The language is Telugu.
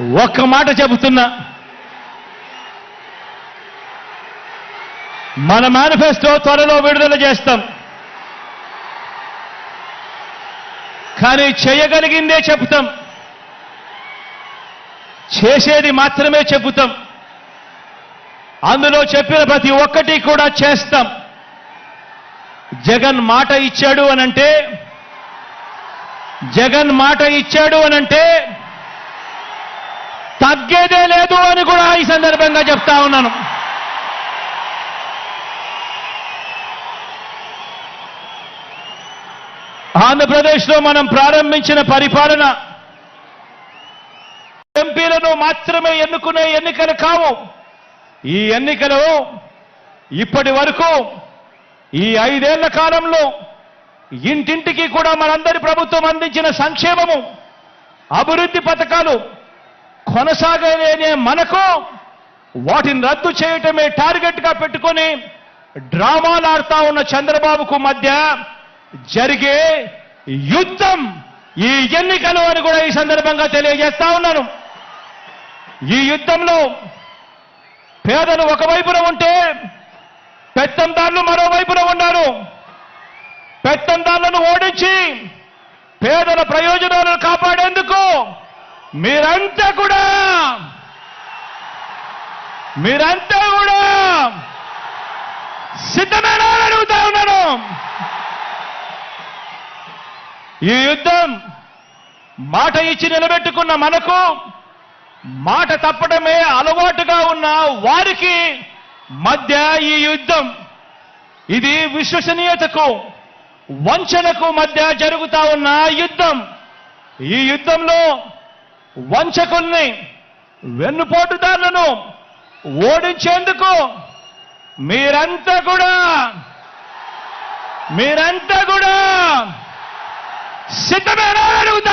ఒక్క మాట చెబుతున్నా. మన మేనిఫెస్టో త్వరలో విడుదల చేస్తాం. కానీ చేయగలిగిందే చెబుతాం. చేసేది మాత్రమే చెబుతాం. అందులో చెప్పిన ప్రతి ఒక్కటి కూడా చేస్తాం. జగన్ మాట ఇచ్చాడు అనంటే జగన్ మాట ఇచ్చాడు అనంటే తగ్గేదే లేదు అని కూడా ఈ సందర్భంగా చెప్తా ఉన్నాను. ఆంధ్రప్రదేశ్లో మనం ప్రారంభించిన పరిపాలన ఎంపీలను మాత్రమే ఎన్నుకునే ఎన్నికలు కావు. ఈ ఎన్నికలు ఇప్పటి వరకు ఈ ఐదేళ్ళ కాలంలో ఇంటింటికి కూడా మనందరి ప్రభుత్వం అందించిన సంక్షేమము అభివృద్ధి పథకాలు కొనసాగలేనే మనకు. వాటిని రద్దు చేయటమే టార్గెట్గా పెట్టుకొని డ్రామాలు ఆడుతా ఉన్న చంద్రబాబుకు మధ్య జరిగే యుద్ధం ఈ ఎన్నికలు అని కూడా ఈ సందర్భంగా తెలియజేస్తా ఉన్నాను. ఈ యుద్ధంలో పేదలు ఒకవైపున ఉంటే పెత్తందారులు మరోవైపున ఉన్నారు పెత్తందారులను ఓడించి పేదల ప్రయోజనాలను కాపాడేందుకు మీరంతా కూడా! మీరంతా కూడా! సిద్ధమేనా అడుగుతా ఉన్నాను! ఈ యుద్ధం మాట ఇచ్చి నిలబెట్టుకున్న మనకు మాట తప్పడమే అలవాటుగా ఉన్న వారికి మధ్య ఈ యుద్ధం ఇది విశ్వసనీయతకు వంచనకు మధ్య జరుగుతా ఉన్న యుద్ధం. ఈ యుద్ధంలో వంచకుల్ని వెన్నుపోటుదారులను ఓడించేందుకు మీరంతా కూడా మీరంతా కూడా సిద్ధమేనా అడుగుతా